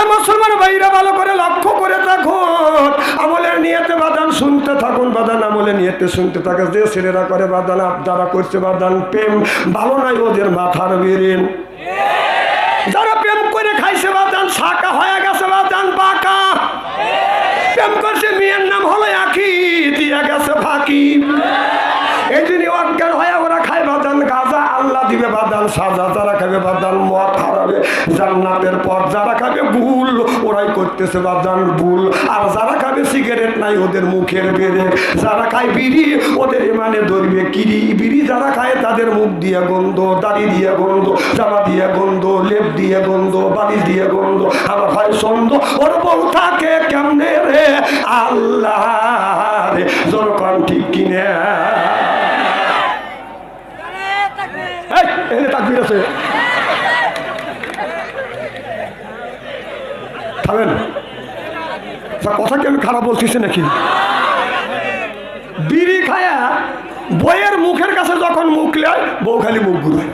এ মুসলমান, ভাইরা ভালো করে লক্ষ্য করে থাকুন। আমলের নিয়েতে বাদান শুনতে থাকুন, বাদান আমলে নিয়েতে শুনতে থাকে যে ছেলেরা করে বাদান আপ যারা করছে বাদান প্রেম। ভালো নাই ওদের মাথার বেরেন যারা প্রেম করে খাইছে বাদান শাকা হয়ে গেছে বাদান বাঁকা প্রেম করছে, মেয়ের নাম হলো আখি, দিয়ে গেছে ফাঁকি। এই জন্য অজ্ঞান হয়ে ওরা খায় বাদান, গাজা আল্লাহ দিবে বাদান সাজা। জান্নাতের পর যারা খাবে ভুল ওরাই করতেছে বাদান ভুল। আর যারা খাবে সিগারেট নাই ওদের মুখের বেড়ে যারা খায় বিড়ি ওদের ইমানে ধরবে কিরি। বিড়ি যারা খায় তাদের মুখ দিয়ে গন্ধ দাড়ি দিয়ে গন্ধ জামা দিয়ে গন্ধ লেপ দিয়ে গন্ধ বাড়ি দিয়ে গন্ধ। আমার হয় সন্দ ওর বউ থাকে কেমনে রে? আল্লাহ রে জনকন ঠিক কিনে? এই, তাকবির আছে। খাবেন কথা কি আমি খারাপ বলতেছি নাকি? বিড়ি খায়া বইয়ের মুখের কাছে যখন মুখ লেয়, বউ খালি মুখ ঘুরায়।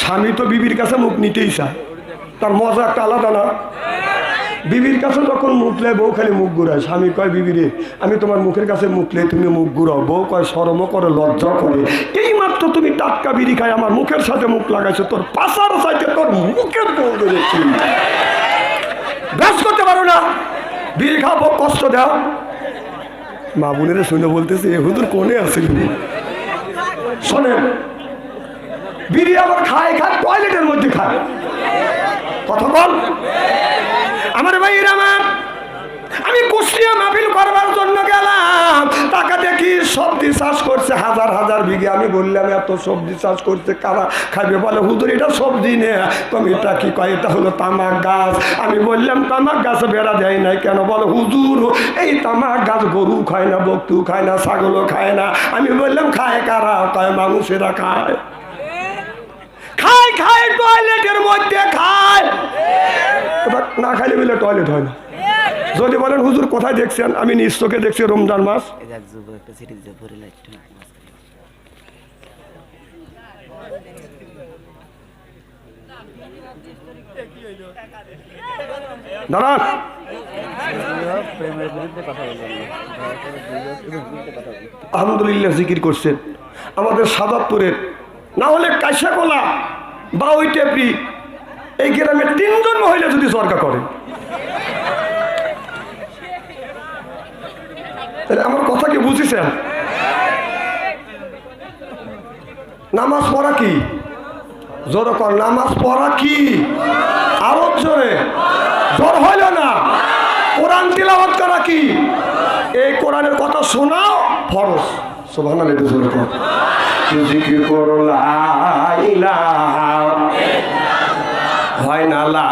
স্বামী তো বিবির কাছে মুখ নিতেই চায়। তার মজা একটা আলাদা না। বিবির কাছে যখন মুখলে বউ খালি মুখ ঘুরায়। স্বামী কয় বিবিরে আমি তোমার মুখের কাছে মুখলে তুমি মুখ ঘুরাও। বউ কয় সরম করে, লজ্জা করে। এই মাত্র তুমি টাটকা বিড়ি খায়, আমার মুখের সাথে মুখ লাগাইছো, তোর পাশার সাথে তোর মুখের ধরেছি ব্যাস করতে পারো না। বিড়ি খাও কষ্ট দাও। মা বোনেরা শুনে বলতেছে, এ কোনে আসেন শোনেন, বিড়ি আবার খায় খায় টয়লেটের মধ্যে খায়। কথা বল। আমার ভাই আমার চাষ করছে, হাজার হাজার বিঘে। আমি বললাম, এত সবজি চাষ করছে কারা খাবে বলে হুদুর এটা সবজি নে। তুমি এটা কি কয়? এটা হলো তামাক গাছ। আমি বললাম, তামাক গাছ বেড়া দেয় নাই কেন? বলো, হুজুর, এই তামাক গাছ গরু খায় না, বক্তু খায় না, ছাগলও খায় না। আমি বললাম, খায় কারা? কয়, মানুষেরা খায়। খায় খায়, টয়লেটের মধ্যে খায়। না খাইলে বলে টয়লেট হয় না। যদি বলেন হুজুর কোথায় দেখছেন? আমি নিজ চোখে দেখছি রমজান মাস। দাঁড়ান। আলহামদুলিল্লাহ জিকির করছেন। আমাদের সাদাতপুরের না হলে কাইসাকোলা বা ওই টেপরি এই গ্রামের তিনজন মহিলা যদি সরকার করে আমার কথা কি বুঝেছেন নামাজ পড়া কি? জোরে কর, নামাজ পড়া কি? আরও জোরে। জোর হইল না। কোরআন তিলাওয়াত করা কি? এই কোরআনের কথা শোনাও লা হয় না, লা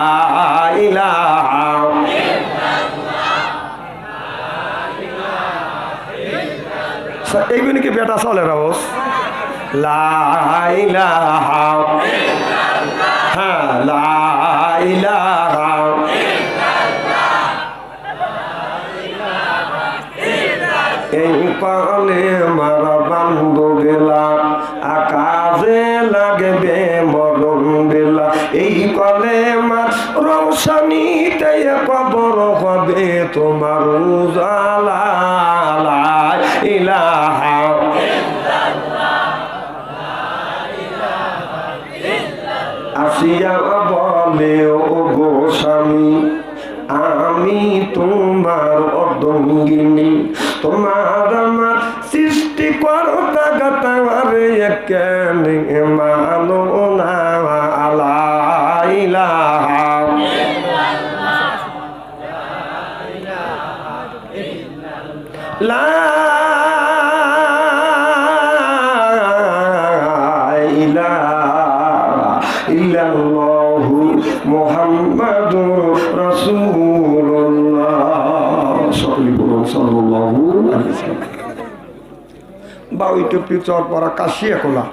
এইগুলো কি বেটা চলে রাবস লাইলাহা লা ইল্লাল্লাহু মুহাম্মাদুর রাসূলুল্লাহ। সকলে বলুন সাল্লাল্লাহু আলাইহি ওয়াসাল্লাম। টুপি চর পরা কাশিয়া কোলা।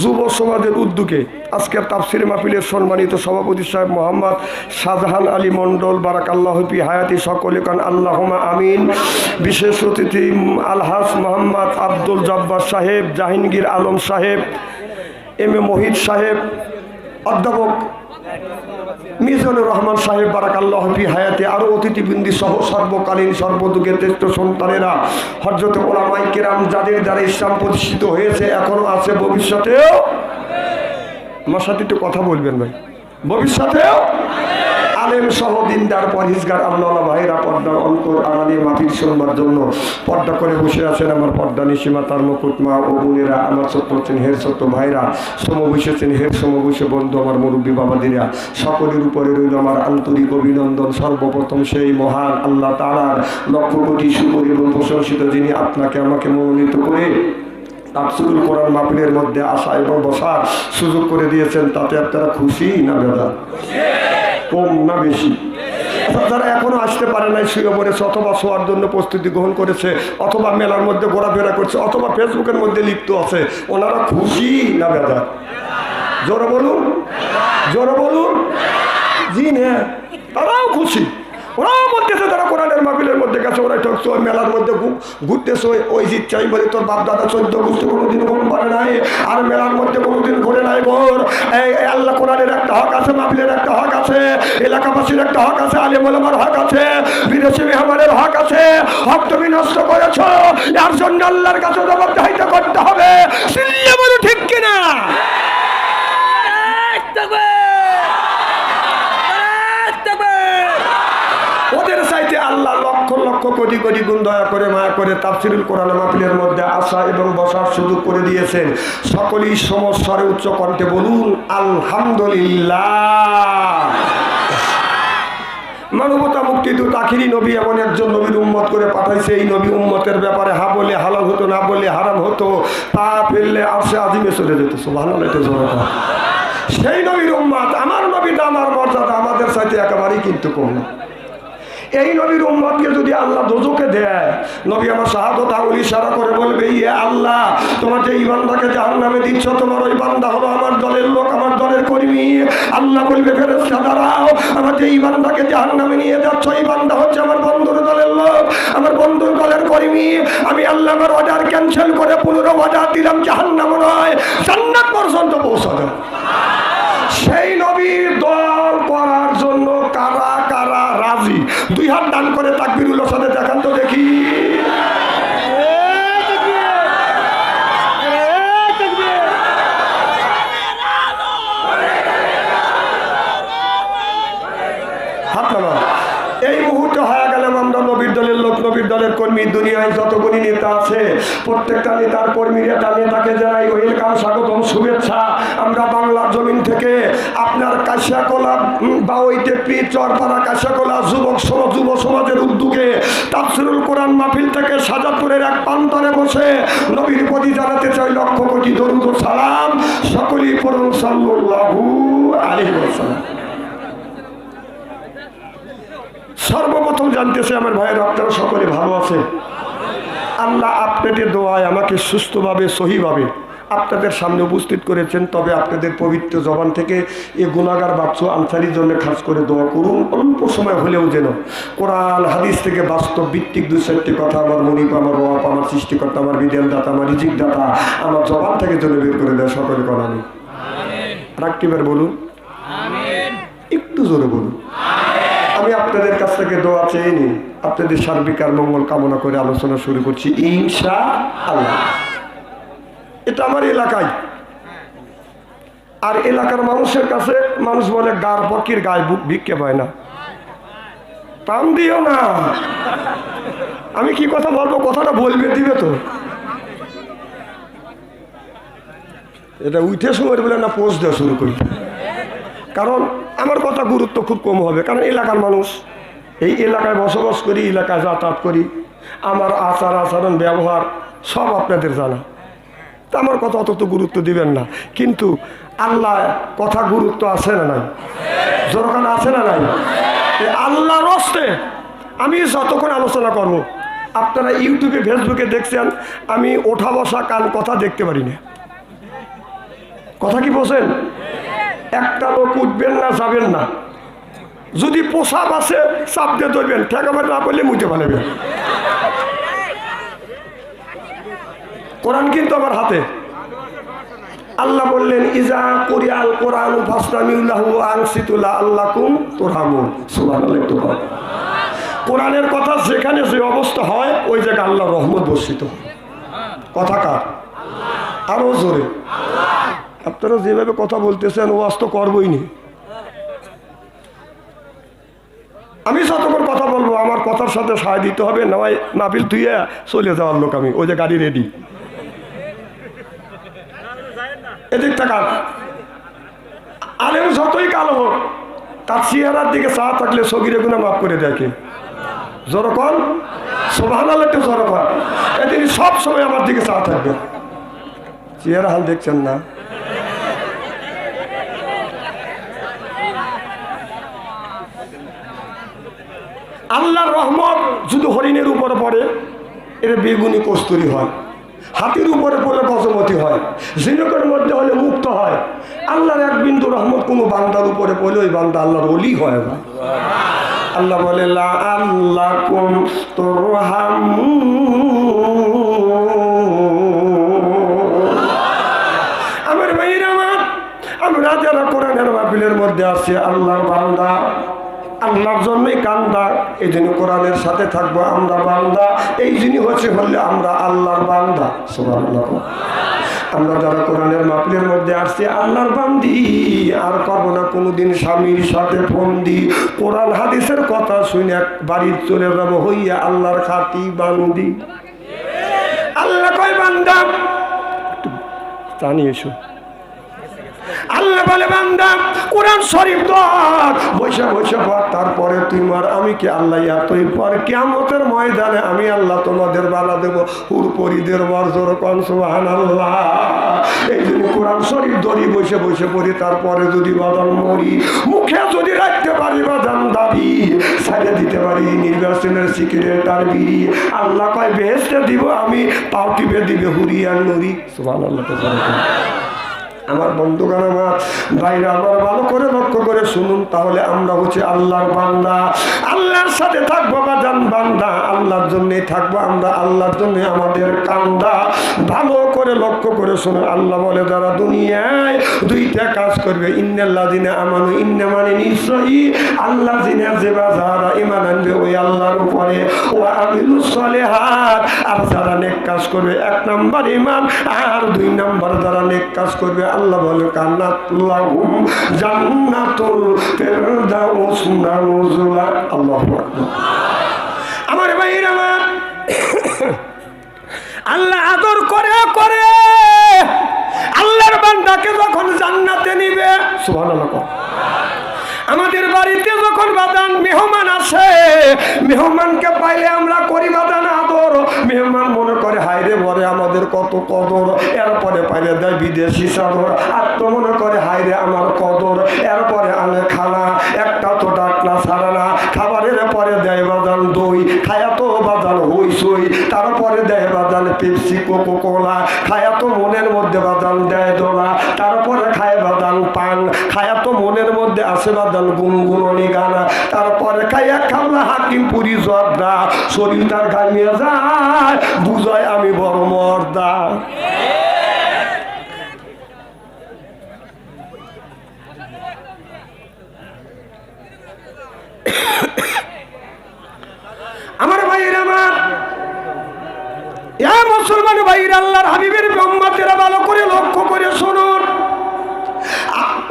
যুব সমাজের উদ্যোগে আজকের তাফসির মাহফিলের সম্মানিত সভাপতি সাহেব মোহাম্মদ শাহজাহান আলী মণ্ডল বারাক আল্লাহপি হায়াতি সকলে কান আল্লাহমা আমিন। বিশেষ অতিথি আলহাস মোহাম্মদ আব্দুল জব্বার সাহেব জাহিনগীর আলম সাহেব, এম এ মোহিত সাহেব, অধ্যাপক মিজানুর রহমান সাহেব বারাকাল্লাহ ফি হায়াতে আরও অতিথিবৃন্দি সহ সর্বকালীন সর্বযুগের শ্রেষ্ঠ সন্তানেরা হজরত ওলামাই কেরাম যাদের দ্বারা ইসলাম প্রতিষ্ঠিত হয়েছে এখনও আছে ভবিষ্যতেও। আমার সাথে একটু কথা বলবেন ভাই। ভবিষ্যতেও? আলেম সহ দিনদার পরহিজগার আল্লাহ ভাইরা পর্দার অন্তর আড়ালে মাটির শুনবার জন্য পর্দা করে বসে আছেন আমার পর্দা নিসীমা তার মুকুটমা ও বোনেরা, আমার ছোট্ট হচ্ছেন হের ছোট্ট ভাইরা, সম বসেছেন হের, সম বসে বন্ধু আমার মুরব্বী বাবাদিরা, সকলের উপরে রইল আমার আন্তরিক অভিনন্দন। সর্বপ্রথম সেই মহান আল্লাহ তালার লক্ষ কোটি শুকর এবং প্রশংসিত যিনি আপনাকে আমাকে মনোনীত করে তাফসিরুল কোরআন মাহফিলের মধ্যে আসা এবং বসার সুযোগ করে দিয়েছেন, তাতে আপনারা খুশি না দাদা কম না বেশি। যারা এখনও আসতে পারে নাই শুয়ে পড়েছে অথবা শোয়ার জন্য প্রস্তুতি গ্রহণ করেছে, অথবা মেলার মধ্যে ঘোরাফেরা করছে, অথবা ফেসবুকের মধ্যে লিপ্ত আছে, ওনারা খুশি না বেদা জোরে বলুন। জোরে বলুন। জি না তারাও খুশি। ওরাও বলতেছে তারা কোরআনের মাহফিলের মধ্যে ওই মেলার মধ্যে ঘুরতেছে, ওই ওই জিত চাই বলে, তোর বাপ দাদা চোদ্দ বুঝতে কোনোদিন ঘুম পারে নাই, আর মেলার মধ্যে কোনোদিন ঘুরে নাই বোর এই আল্লাহ কোরআনের একটা হক আছে, মাহফিলের একটা হক আছে, এলাকাবাসীর একটা হক আছে, আলিম ওলামার হক আছে, বিদেশি মেহমানের হক আছে। হক তুমি নষ্ট করেছ, এর জন্য আল্লাহর কাছে জবাবদাহিতা করতে হবে। ঠিক কিনা ওদের চাইতে আল্লাহ লক্ষ কোটি কোটি গুণ দয়া করে মায়া করে তাফসিরুল কোরআন মাহফিলের মধ্যে আসা এবং বসার সুযোগ করে দিয়েছেন। সকলেই সমস্যারে উচ্চ কণ্ঠে বলুন, আলহামদুলিল্লাহ। মানবতা মুক্তিদূত আখিরি নবী এমন একজন নবীর উম্মত করে পাঠাইছে। এই নবী উম্মতের ব্যাপারে হা বলে, হালাল হতো, না বলে, হারাম হতো, তা ফেললে আসে আজিমে চলে যেত। ভালো সেই নবীর উম্মত, আমার নবীটা আমার মর্যাদা, আমাদের সাথে একেবারেই কিন্তু কম না। এই নবীর উম্মতকে যদি আল্লাহ দোজোকে দেয়, নবী আমার শাহাদত আঙুল ইশারা করে বলবে ইয়ে আল্লাহ, তোমার যে ইবান্দাকে জাহান নামে দিচ্ছ, তোমার ওই বান্দা হলো আমার দলের লোক, আমার দলের কর্মী। আল্লাহ বলবে ফেরেস্তা দাঁড়াও, আমার যে ইবান্দাকে জাহান নামে নিয়ে যাচ্ছ, এই বান্দা হচ্ছে আমার বন্ধুর দলের লোক, আমার বন্ধুর দলের কর্মী। আমি আল্লাহ আমার অর্ডার ক্যান্সেল করে পুনরো অর্ডার দিলাম জাহান নাম নয়, জান্নাত পর্যন্ত পৌঁছাবে সেই নবীর দল দুই হাত দান করে তাকবিরুল্লাহ সাথে দেখান তো দেখি হাত নামা এই মুহূর্তে হয়ে গেলাম আমরা নবীর দলের কর্মী দুনিয়ায় যতগুলি নেতা আছে, প্রত্যেকটা নেতার কর্মীরা তার নেতাকে জানাই, ওয়েলকাম, স্বাগতম, শুভেচ্ছা। আমরা বাংলার জমিন থেকে আপনার কাশিয়াকোলা বা ওই টেপি চরপাড়া কাশিয়াকোলা যুবক যুব সমাজের উদ্যোগে তাফসিরুল কোরআন মাহফিল থেকে সাজাপুরের এক প্রান্তরে বসে নবীর প্রতি জানাতে চাই লক্ষ কোটি দরুদ সালাম। সকলেই পড়ুন সাল্লাল্লাহু আলাইহি ওয়াসাল্লাম। সর্বপ্রথম জানতেছে আমার ভাইয়ের আপনারা সকলে ভালো আছে। আল্লাহ আপনাদের দোয়ায় আমাকে সুস্থভাবে সহিভাবে আপনাদের সামনে উপস্থিত করেছেন। তবে আপনাদের পবিত্র জবান থেকে এ গুণাগার বাচ্চু আনসারির জন্য খাস করে দোয়া করুন। অল্প সময় হলেও যেন কোরআন হাদিস থেকে বাস্তব ভিত্তিক দু চারটি কথা আমার মনিপ আমার রব আমার সৃষ্টিকর্তা আমার বিজ্ঞান দাতা আমার রিজিক দাতা আমার জবান থেকে যেন বের করে দেয় সকলে করা আমি রাখটিবার বলুন? একটু জোরে বলুন। আমি আপনাদের কাছ থেকে দোয়া চেয়ে আপনাদের সার্বিক আর মঙ্গল কামনা করে আলোচনা শুরু করছি ইনশা আল্লাহ এটা আমার এলাকায়। আর এলাকার মানুষের কাছে মানুষ বলে, গার পকির গায়ে বুক ভিক্ষে পায় না। টান দিও না। আমি কি কথা বলব? কথাটা বলবে, দিবে তো। এটা উঠে সময় বলে না, পোস্ট দেওয়া শুরু করি। কারণ আমার কথা গুরুত্ব খুব কম হবে, কারণ এলাকার মানুষ। এই এলাকায় বসবাস করি, এলাকায় যাতায়াত করি। আমার আচার আচরণ, ব্যবহার সব আপনাদের জানা। তা আমার কথা অত তো গুরুত্ব দিবেন না। কিন্তু আল্লাহ কথা গুরুত্ব আছে না নাই? যখন আছে না নাই? আল্লাহর রস্তে আমি যতক্ষণ আলোচনা করব, আপনারা ইউটিউবে, ফেসবুকে দেখছেন, আমি ওঠা বসা কান কথা দেখতে পারি না। কথা কি বলছেন একটা লোক উঠবেন না, যাবেন না। যদি পোশাক আছে, চাপ দিয়ে ধরবেন। ঠেকাবার না করলে মুখে ফেলেবেন কোরআন কিন্তু আমার হাতে। আল্লাহ বললেন, ইজা কোরিয়াল কোরআন ফাসলামিউল্লাহু আনসিতুল্লাহ আল্লাহ কুম সুবহানাল্লাহ, একটু কোরআনের কথা যেখানে যে অবস্থা হয়, ওই জায়গায় আল্লাহ রহমত হয়। কথা কার? আরও জোরে। আপনারা যেভাবে কথা বলতেছেন, ওয়াজ তো করবই নি। আমি যতক্ষণ কথা বলব, আমার কথার সাথে সায় দিতে হবে, নয় নাবিল তুইয়া চলে যাওয়ার লোক আমি, ওই যে গাড়ি রেডি এদিক টাকা আলেম যতই কালো হোক, তার চেহারার দিকে চা থাকলে সগিরে গুণা মাফ করে দেখে জরকন সোভান একটু জরকন এদিন সব সময় আমার দিকে চা থাকবে। চেহারা হাল দেখছেন না। আল্লাহর রহমত শুধু হরিণের উপরে পড়ে এটা বেগুনি কস্তুরি হয়। হাতির উপরে পড়লে গজমতি হয়। ঝিনুকের মধ্যে হলে মুক্ত হয়। আল্লাহর এক বিন্দু রহমত কোনো বান্দার উপরে পড়লে ওই বান্দা আল্লাহর অলি হয় না। আল্লাহ বলে আল্লাহ কুম আমার ভাইয়ের আমার আমরা যারা কোরআনের মাহফিলের মধ্যে আছি, আল্লাহর বান্দা। আল্লাহর জন্যই কান্দা, এই জন্য কোরআনের সাথে থাকব আমরা বান্দা, এই জিনিস হচ্ছে বললে আমরা আল্লাহর বান্দা, সুবহানাল্লাহ। আমরা যারা কোরআনের মাহফিলের মধ্যে আসছি, আল্লাহর বান্দি, আর করব না, কোনোদিন স্বামীর সাথে ফোন দি কোরআন, হাদিসের কথা শুনে এক বাড়ির চলে যাব হইয়া আল্লাহর খাতি বান্দি। আল্লাহ কয় বান্দা এসো। আল্লাহ বলে, বান্দা, কোরআন শরীফ ধর। বসে বসে পর তারপরে তুই মার। আমি কি আল্লাহ তুই পর কেমতের ময়দানে আমি আল্লাহ তোমাদের বালা দেব? হুরপরিদের বর্জর কনসুবাহান আল্লাহ এই জন্য কোরআন শরীফ ধরি, বসে বসে পড়ি, তারপরে যদি বাদান মরি, মুখে যদি রাখতে পারি বাদান দাবি সাইডে দিতে পারি নির্বাচনের সিকিরেট আর বিড়ি। আল্লাহ কয় বেহেস্তে দিব আমি, পাও টিপে দিবে হুরিয়ান নুরি সুবাহ আল্লাহ আমার বন্ধুগান আমার ভাইরা, আমার ভালো করে লক্ষ্য করে শুনুন, তাহলে আমরা হচ্ছে আল্লাহর বান্দা। আল্লাহর সাথে থাকব বাজান বান্দা, আল্লাহর জন্যই থাকব আমরা, আল্লাহর জন্য আমাদের কান্দা। ভালো করে লক্ষ্য করে শুনুন, আল্লাহ বলে, যারা দুনিয়ায় দুইটা কাজ করবে ইন্নাল্লাহ দিনে আমানু ইন্না মানে নিশ্চয়ই আল্লাহ দিনে যে বা যারা ইমান আনবে ওই আল্লাহর উপরে। ও আমিলু সলেহাত, আর যারা নেক কাজ করবে, এক নাম্বার ইমান আর দুই নাম্বার যারা নেক কাজ করবে আল্লাহ বলে, কান্নাতুল্লাহুম আমার ভাইয়ের আমার, আল্লাহ আদর করে করে। আল্লাহর বান্দাকে যখন জান্নাতে নিবে আমাদের বাড়িতে যখন বাদান মেহমান আসে, মেহমানকে পাইলে আমরা করি বাদান আদর মেহমান মনে করে হাইরে ভরে আমাদের কত কদর। এরপরে পাইলে দেয় বিদেশি চাদর। তো মনে করে হাইরে আমার কদর। এরপরে আনে খানা, একটা তো ডাকনা ছাড়া না। খাবারের পরে দেয় বাদান দই, খায়া তো বাদান হই সই তারপরে দেয় বাদান পেপসি কোকো কোলা খায়া তো মনের মধ্যে বাদান দেয় দোলা। তারপরে মনের মধ্যে আসে বাদান গানা তারপরে খাইয়া খাবলা হাকিম পুরি জর্দা শরীর তার ঘামিয়ে যায়, বুঝায় আমি বড় মর্দা। আমার ভাইয়ের আমার। মুসলমান ভাইয়ের আল্লাহর হাবিবের ব্রহ্মাতেরা ভালো করে লক্ষ্য করে শুনুন।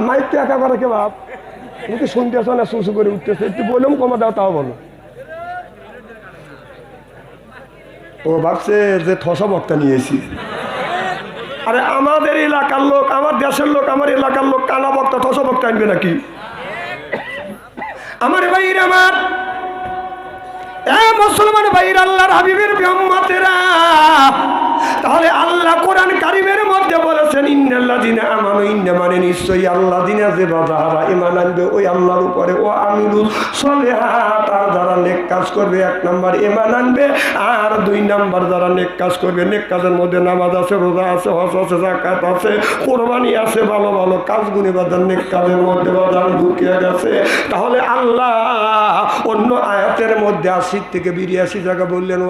মাইক একা করে কে বাপ? তুমি কি শুনতেছ না শুশু করে উঠতেছে। একটু বললাম কমা দাও তাও বলো। ও ভাবছে যে ঠসা বক্তা নিয়েছি আরে আমাদের এলাকার লোক আমার দেশের লোক আমার এলাকার লোক কানা বক্তা ঠসা বক্তা আনবে নাকি? আমার ভাই আমার মুসলমান ভাইর আল্লাহর হাবিবের তাহলে আল্লাহ কোরআন কারিমের মধ্যে বলেছেন দিনে মানে নিশ্চয়ই আল্লাহ দিনে যে বাজাহারা ইমান আনবে, ওই আল্লাহর উপরে ও আমিরুল সলেহাত। আর যারা নেক কাজ করবে, এক নাম্বার ইমান আনবে, আর দুই নাম্বার যারা নেক কাজ করবে, নেক কাজের মধ্যে নামাজ আছে, রোজা আছে, হজ আছে জাকাত আছে, কোরবানি আছে, ভালো ভালো কাজগুলি বাজার নেক কাজের মধ্যে বাজার ঢুকিয়ে গেছে। তাহলে আল্লাহ অন্য আয়াতের মধ্যে আশি থেকে বিরিয়াশি জায়গা বললেন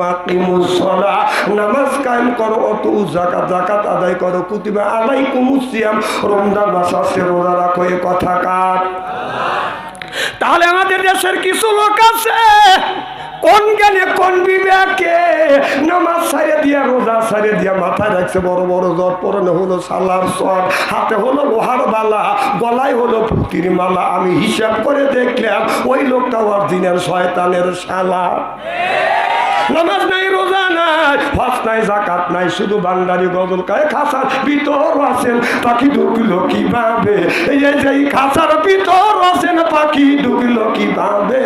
নামাজ কায়েম করো, অত জাকাত জাকাত আদায় করো। কুতিবা আলাই কুমুসিয়াম রমজান মাস আসে রোজা রাখো, এ কথা কাট তাহলে আমাদের দেশের কিছু লোক আছে। কোন জ্ঞানে, কোন বিবেকে? নামাজ সারে দিয়া, রোজা সারে দিয়া মাথায় রাখছে বড় বড় জট পরনে হলো সালার সর হাতে হলো লোহার বালা, গলায় হলো পুতির মালা। আমি হিসাব করে দেখলাম, ওই লোকটা অরিজিনাল শয়তানের শালা। নামাজ নাই নাই হজ নাই, জাকাত নাই, শুধু বান্দারি গজল কায় খাসার ভিতর আছেন, পাখি ঢুকলো কীভাবে? এই যে খাসার ভিতর আছেন, পাখি ঢুকলো কীভাবে?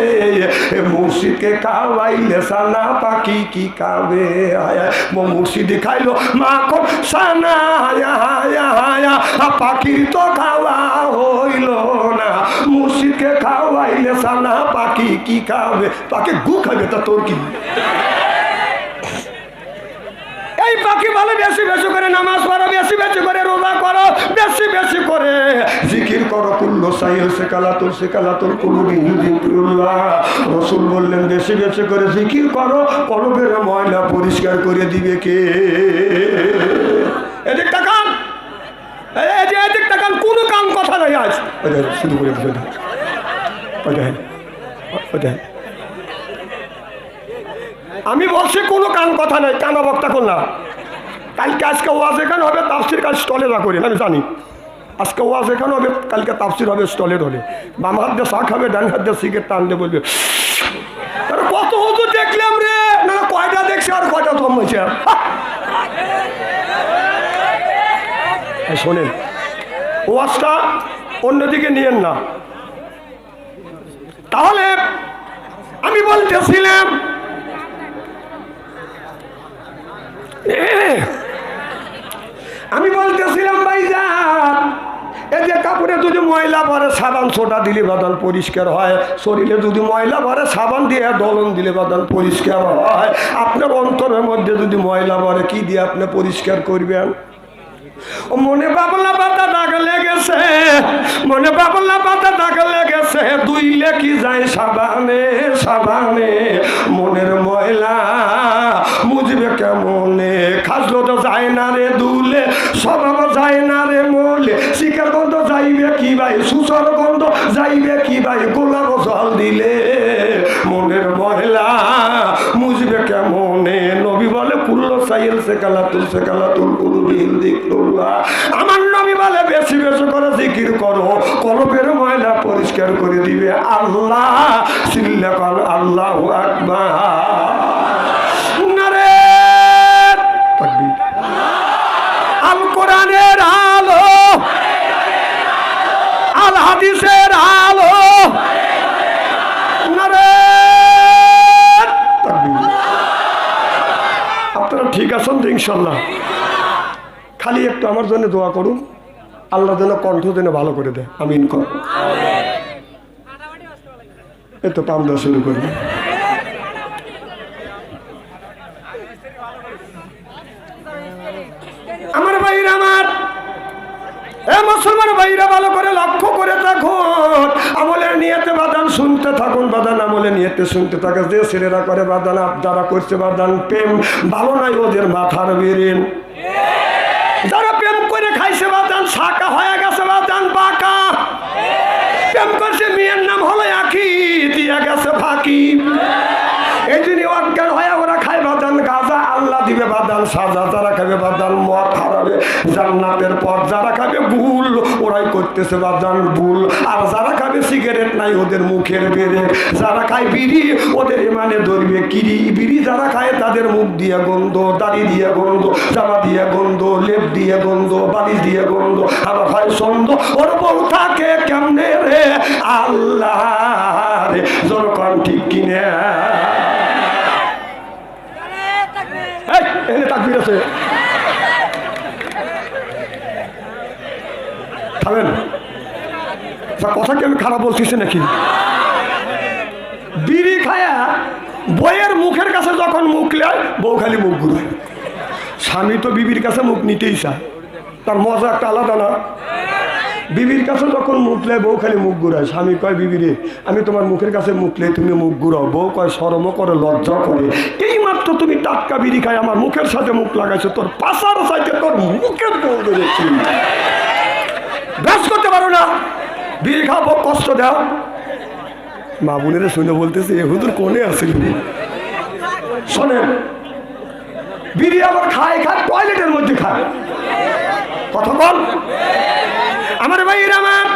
মুর্শিদকে খাওয়াইলে সানা, পাখি কি খাবে? মুর্শিদ খাইলো মা কো সানা, হায়া হায়া হায়া পাখির তো খাওয়া হইল না। মুর্শিদকে খাওয়াইলে সানা, পাখি কি খাবে? পাখি গু খাবে তা তোর কি? এই পাখি বলে বেশি বেশি করে নামাজ পড়ো বেশি বেশি করে রোজা করো বেশি বেশি করে। জিকির করো কুল্লো সাইল সে কালাতুল সে কালাতুল কুলু বিহুদিকুল্লাহ রসুল বললেন বেশি বেশি করে জিকির করো কলবের ময়লা পরিষ্কার করে দিবে কে? এদিক তাকান। এই যে এদিক তাকান কোনো কাম কথা নাই আজ। শুধু করে বুঝে দেন ওই দেখেন ওই দেখেন আমি বলছি, কোনো কান কথা নাই, কানা বক্তা করলাম। কালকে আজকে ওয়াজ এখানে হবে, তাফসির কাল স্টলে না করি, আমি জানি। আজকে ওয়াজ এখানে হবে, কালকে তাফসির হবে স্টলের হলে বাম হাত দিয়ে চা হবে, ডান হাত দিয়ে সিগারেট টানতে বলবে কত হুজুর দেখলাম রে! না কয়টা দেখছি আর কয়টা কম হয়েছে শোনেন, ওয়াজটা অন্যদিকে নিয়েন না। তাহলে আমি বলতেছিলাম আমি বলতেছিলাম, ভাইজান, এই যে কাপড়ে যদি ময়লা ভরে সাবান ছোটা দিলে বাদন পরিষ্কার হয়, শরীরে যদি ময়লা ভরে সাবান দিয়ে দলন দিলে বাদন পরিষ্কার হয়, আপনার অন্তরের মধ্যে যদি ময়লা ভরে, কি দিয়ে আপনি পরিষ্কার করবেন? মনে বাবলা পাতা দাগ লেগেছে, মনে বাবলা পাতা দাগ লেগেছে দুই কি যায় সাবানে সাবানে? মনের কুলু আমার নবী বলে, বেশি বেশি করে জিকির করো। কলবের ময়লা পরিষ্কার করে দিবে আল্লাহ। আল্লাহ আকবার। ইনশাল্লাহ খালি একটু আমার জন্য দোয়া করুন, আল্লাহ যেন কণ্ঠ যেন ভালো করে দেয়। আমি কর। এই তো পাম দেওয়া শুরু করি আমার ভাইরা আমার, এ মুসলমান ভাইরা ভালো করে লক্ষ্য থাকুন, বাদান আমলে নিয়েতে শুনতে থাকে। যে ছেলেরা করে, বাদান যারা করছে, বাদান প্রেম। ভালো নাই ওদের মাথার বেরেন যারা প্রেম করে খাইছে, বাদান শাকা হয়ে গেছে, বাদান বাঁকা প্রেম করছে, মেয়ের নাম হলো আখি, দিয়া গেছে ফাঁকি। এই জন্য অজ্ঞান হয়ে ওরা খায়, বাদান গাজা আল্লাহ দিবে, বাদান সাজা যারা খাবে, বাদান হারাবে জান্নাতের পর যারা খাবে ভুল ওরাই করতেছে বাদান ভুল। আর যারা খাবে সিগারেট নাই ওদের মুখের বেড়ে যারা খায় বিড়ি ওদের ইমানে ধরবে কিরি। বিড়ি যারা খায় তাদের মুখ দিয়ে গন্ধ দাড়ি দিয়ে গন্ধ জামা দিয়ে গন্ধ লেপ দিয়ে গন্ধ বালিশ দিয়ে গন্ধ। আবার হয় সন্দ ওর বউ থাকে কেমনে রে? আল্লাহ রে জনকন ঠিক কিনে? তাকবির আছে। তা কথা কি আমি খারাপ বলতেছি নাকি? বিড়ি খায়া বইয়ের মুখের কাছে যখন মুখ লেয়, বউ খালি মুখ ঘুরায়। স্বামী তো বিবির কাছে মুখ নিতেই চায়। তার মজা একটা আলাদা না? বিবির কাছে যখন মুখ লেয়, বউ খালি মুখ ঘুরায়। স্বামী কয় বিবিরে আমি তোমার মুখের কাছে মুখলে তুমি মুখ ঘুরাও। বউ কয় সরমও করে লজ্জা করে। এই মাত্র তুমি টাটকা বিড়ি খাই আমার মুখের সাথে মুখ লাগাইছো, তোর পাশার সাইতে তোর মুখের দৌড় ধরেছি ব্যাস করতে পারো না। বিড়ি খাব কষ্ট দাও। মা বোনেরা শুনে বলতেছে, এ হুদুর কোনে আসেন শোনেন, বিড়ি আবার খায় খায় টয়লেটের মধ্যে খায়। কথা বল। আমার ভাই আমার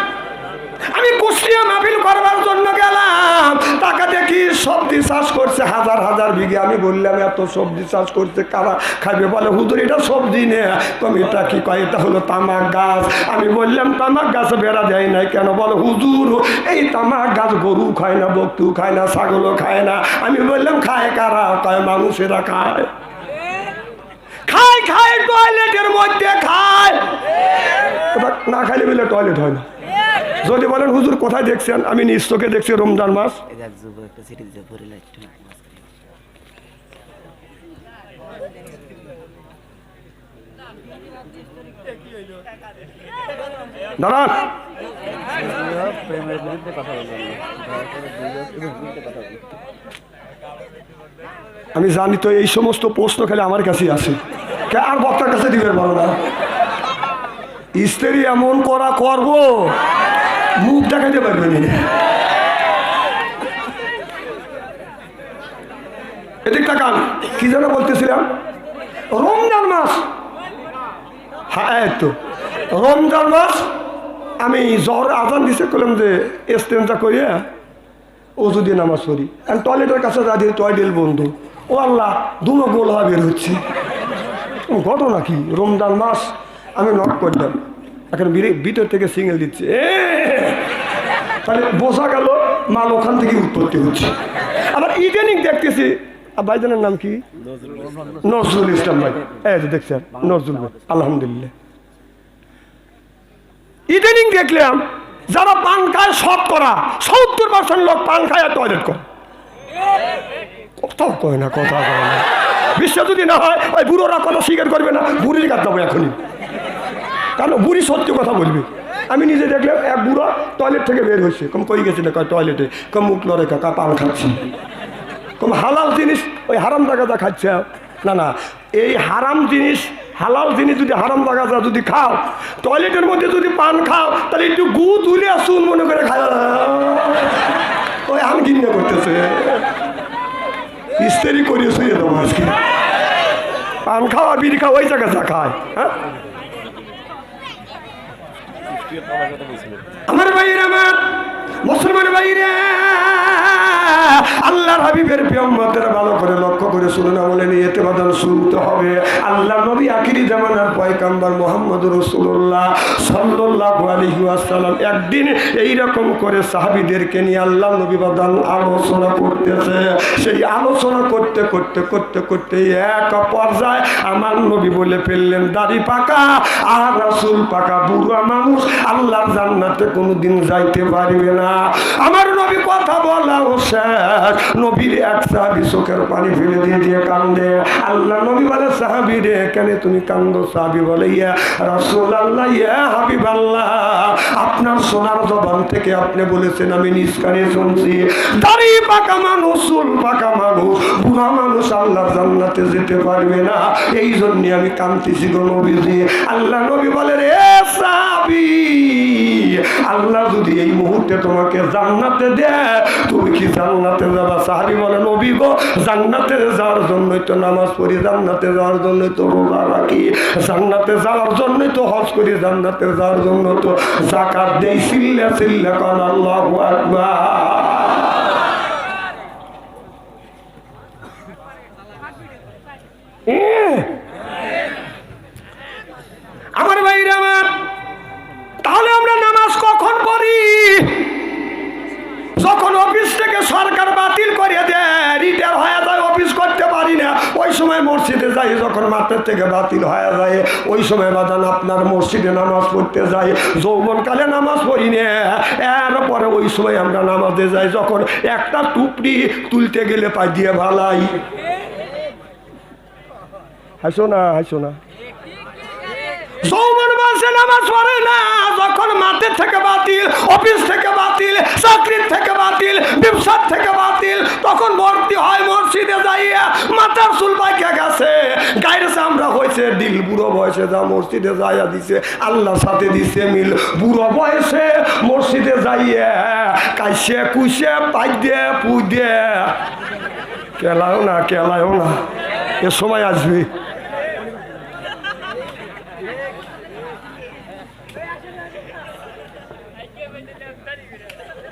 আমি কুষ্টিয়া মাহফিল করবার জন্য গেলাম। টাকা দেখি সবজি চাষ করছে, হাজার হাজার বিঘে। আমি বললাম, এত সবজি চাষ করছে কারা খাবে বলে, হুজুর, এটা সবজি নে। তুমি এটা কি কয়? এটা হলো তামাক গাছ। আমি বললাম, তামাক গাছ বেড়া দেয় নাই কেন? বলো, হুজুর, এই তামাক গাছ গরু খায় না, বক্তু খায় না, ছাগলও খায় না। আমি বললাম, খায় কারা? কয়, মানুষেরা খায়। খায় খায় টয়লেটের মধ্যে খায়। এবার না খাইলে বলে টয়লেট হয় না। যদি বলেন, হুজুর, কোথায় দেখছেন? আমি নিজ চোখে দেখছি রমজান মাস। দাঁড়ান না দয়া করে বিরোধ এবং বিরুদ্ধে কথা বলবেন আমি জানি তো এই সমস্ত প্রশ্ন খালি আমার কাছে আছে। আর বক্তার কাছে দিবেন বলো না। স্ত্রী এমন করা করব, মুখ দেখাতে পারবেন না। এদিক তাকান কি যেন বলতেছিলাম? রমজান মাস। হ্যাঁ তো। রমজান মাস, আমি জ্বর আজান দিছে করলাম যে এস্তেঞ্জা করিয়া ও যদি নামাজ পড়ি। টয়লেটের কাছে রাধি টয়লেট বন্ধু। ও আল্লাহ দুনো গোল হওয়া বের হচ্ছে। ঘটনা কি? রমজান মাস, আমি নক করলাম। এখন ভিতর থেকে সিঙ্গেল দিচ্ছে! তাহলে বোঝা গেল মাল ওখান থেকে উৎপত্তি হচ্ছে। আবার ইদানিং দেখতেছি ভাইজানের নাম কি? নজরুল ইসলাম ভাই। এই যে দেখছেন, নজরুল ভাই, আলহামদুলিল্লাহ। ইদানিং দেখলাম, যারা পান খায় শতকরা সত্তর পার্সেন্ট লোক পান খায় আর টয়লেট করে। কথা কয় না কথা কয় না। বিশ্বাস যদি না হয়, ওই বুড়োরা কথা স্বীকার করবে না। বুড়ির কাজ যাব এখনই। কারণ বুড়ি সত্যি কথা বলবে। আমি নিজে দেখলাম, এক বুড়ো টয়লেট থেকে বের হয়েছে। কম কই গেছে না কয় টয়লেটে কম মুখ লড়ে কাকা পান খাচ্ছি। কম হালাল জিনিস, ওই হারাম জায়গাটা খাচ্ছে। না না, এই হারাম জিনিস, হালাল জিনিস যদি হারাম জায়গাটা যদি খাও টয়লেটের মধ্যে যদি পান খাও, তাহলে একটু গু তুলে আসুন মনে করে খায়। ওই আম কিনে করতেছে। ইস্তেরি করিয়ে শুয়ে দেবো আজকে। পান খাওয়া, বিড়ি খাওয়া, ওই জায়গা যা খায় হ্যাঁ? আমার ভাইয়ের আমার, মুসলমান ভাইরা আল্লাহর হাবিবের ভালো করে লক্ষ্য করে নিয়ে শুনতে হবে। আল্লাহ নবী জামানার পয়কাম্বার মোহাম্মদ রসুল্লাহ ওয়াসাল্লাম একদিন এই রকম করে সাহাবীদেরকে নিয়ে আল্লাহ আলোচনা করতেছে। সেই আলোচনা করতে করতে করতে করতে এক পর্যায়ে আমার নবী বলে ফেললেন, দাড়ি পাকা, আর রাসূল পাকা, বুড়া মানুষ আল্লাহর জান্নাতে কোনোদিন যাইতে পারবে না। আমার নবী কথা বলাও আল্লাহ আল্লাহ আল্লাহ আপনার সোনার জবান থেকে আপনি বলেছেন, আমি নিজ কানে শুনছি। দাড়ি পাকা মানুষ, চুল পাকা মানুষ, বুড়া মানুষ আল্লাহর জান্নাতে যেতে পারবে না। এই জন্য আমি কান্তিছি গো নবীজি। আল্লাহ নবী বলে রে আল্লাহ যদি এই মুহূর্তে তোমাকে জান্নাতে দেয়, তুমি কি জান্নাতে যাবা। সাহাবি বলে নবী গো, জান্নাতে যাওয়ার জন্যই তো নামাজ পড়ি, জান্নাতে যাওয়ার জন্যই তো রোজা রাখি, জান্নাতে যাওয়ার জন্যই তো হজ করি, জান্নাতে যাওয়ার জন্য তো জাকাত দেই, সিল্লা সিল্লা কান আল্লাহু আকবার। আমার ভাইরা আমার, তাহলে আমরা নামাজ কখন পড়ি? যাই, যখন মাঠের থেকে বাতিল হয়ে যায়, ওই সময় বাদান আপনার মসজিদে নামাজ পড়তে যাই যৌবনকালে নামাজ পড়ি নে। এরপরে ওই সময় আমরা নামাজে যাই, যখন একটা টুপড়ি তুলতে গেলে পাই দিয়ে ভালাই। হাসো না হাসো না। যৌবন বয়সে নামাজ পড়ে না। যখন মাঠের থেকে বাতিল, অফিস থেকে বাতিল, চাকরির থেকে বাতিল, ব্যবসার থেকে বাতিল, তখন ভর্তি হয় মসজিদে যাইয়া মাথার চুল পাইকে গেছে। গায়ের চামড়া হয়েছে, দিল বুড়ো বয়সে যা মসজিদে যাইয়া দিছে, আল্লাহর সাথে দিছে মিল। বুড়ো বয়সে মসজিদে যাইয়া কাইসে, কুইসে পাই দিয়ে, পুই দিয়ে। কেলাও না কেলাও না। এ সময় আসবি।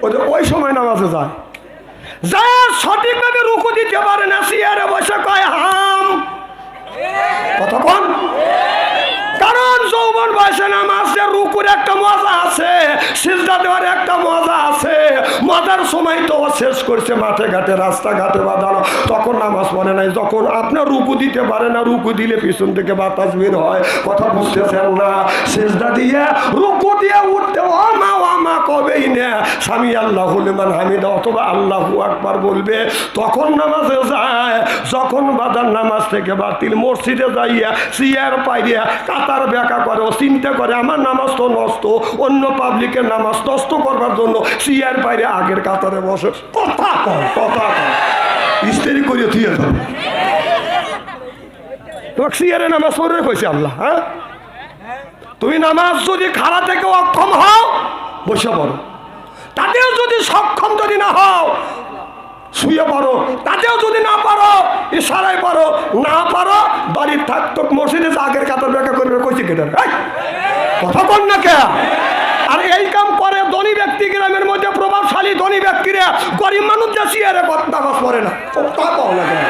ওদের ওই সময় নামাজে যায়। যা সঠিকভাবে রুকু দিতে পারে না, সিয়ারে বসে কয়, হাম। কতক্ষণ কারণ যৌবন বয়সে নামাজে রুকুর একটা মজা আছে, সিজদা দেওয়ার একটা মজা আছে। মজার সময় তো শেষ করছে মাঠে ঘাটে, রাস্তাঘাটে বাঁধানো। তখন নামাজ পড়ে নাই। যখন আপনার রুকু দিতে পারে না, রুকু দিলে পিছন থেকে বাতাস বের হয়। কথা বুঝতেছেন না? সিজদা দিয়ে রুকু দিয়ে উঠতে ও মা ও মা, কবেই না? স্বামী আল্লাহ মান হামিদা, অথবা আল্লাহু আকবার বলবে, তখন নামাজে যায়। যখন বাদার নামাজ থেকে বাতিল, মসজিদে যাইয়া সিয়ার পাইয়া, কাতার ব্যাকা করে চিন্তা করে, আমার নামাজ তো নষ্ট, অন্য পাবলিকের নামাজ নষ্ট করবার জন্য সিয়ার পাইরে আগের কাতারে বসে। কথা কর কথা কর ইস্তেরি করিয়ে থুয়ে যাবে তোমাকে সিয়ারে নামাজ পড়ে কইছে আল্লাহ হ্যাঁ? তুমি নামাজ যদি খাড়া থেকে অক্ষম হও, বসে পড়ো। তাতেও যদি সক্ষম যদি না হও শুয়ে পড়ো। তাতেও যদি না পারো, ইশারায় পারো না পারো, বাড়ির থাকতো মসজিদে আগের কাতার ব্যাখ্যা করবে, কইছে কেটে কথা কন না কে? আর এই কাম করে ধনী ব্যক্তি গ্রামের মধ্যে প্রভাবশালী ধনী ব্যক্তিরা, গরিব মানুষ যে সিয়ারে নামাজ পড়ে না। কথা কও না কেন?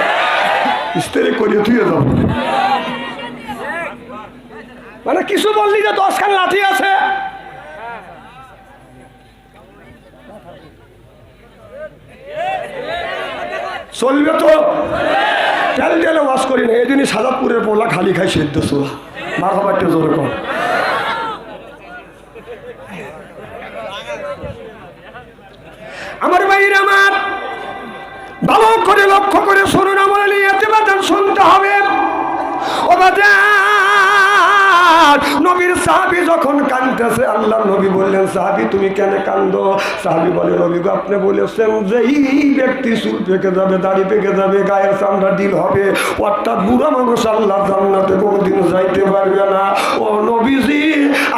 স্ত্রী করিয়ে থুয়ে যাব মানে কিছু বললি যে দশখান লাঠি আছে? চলবে তো? তেল তেলে ওয়াশ করি না, এই জন্য সাজাদপুরের পোলা খালি খাই সেদ্ধ সোলা মা খাবারটা জোরে কর আমার বাইর আমার, ভালো করে লক্ষ্য করে শুনুন, আমার এতে বাজান শুনতে হবে। ও বাজার নবীর সাহাবি যখন কান্দতেছে আল্লাহ নবী বললেন, সাহাবি, তুমি কেন কান্দো সাহাবি বলে, নবী গো, আপনি বলেছেন যে এই ব্যক্তি চুল পেকে যাবে, দাড়ি পেকে যাবে, গায়ের চামড়া ডিল হবে। অর্থাৎ বুড়া মানুষ আল্লাহ জান্নাতে কোনোদিন যাইতে পারবে না। ও নবীজি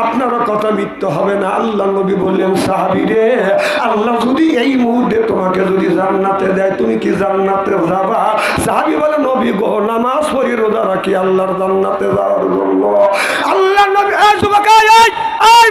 আপনার কথা মিথ্য হবে না। আল্লাহ নবী বললেন, সাহাবি রে, আল্লাহ যদি এই মুহূর্তে তোমাকে যদি জান্নাতে দেয়, তুমি কি জান্নাতে যাবা? সাহাবি বলে, নবী গো, নামাজ পড়ি রোজা রাখি, আল্লাহর জান্নাতে যাওয়ার আল্লাহ নবী যুবক আয় আয়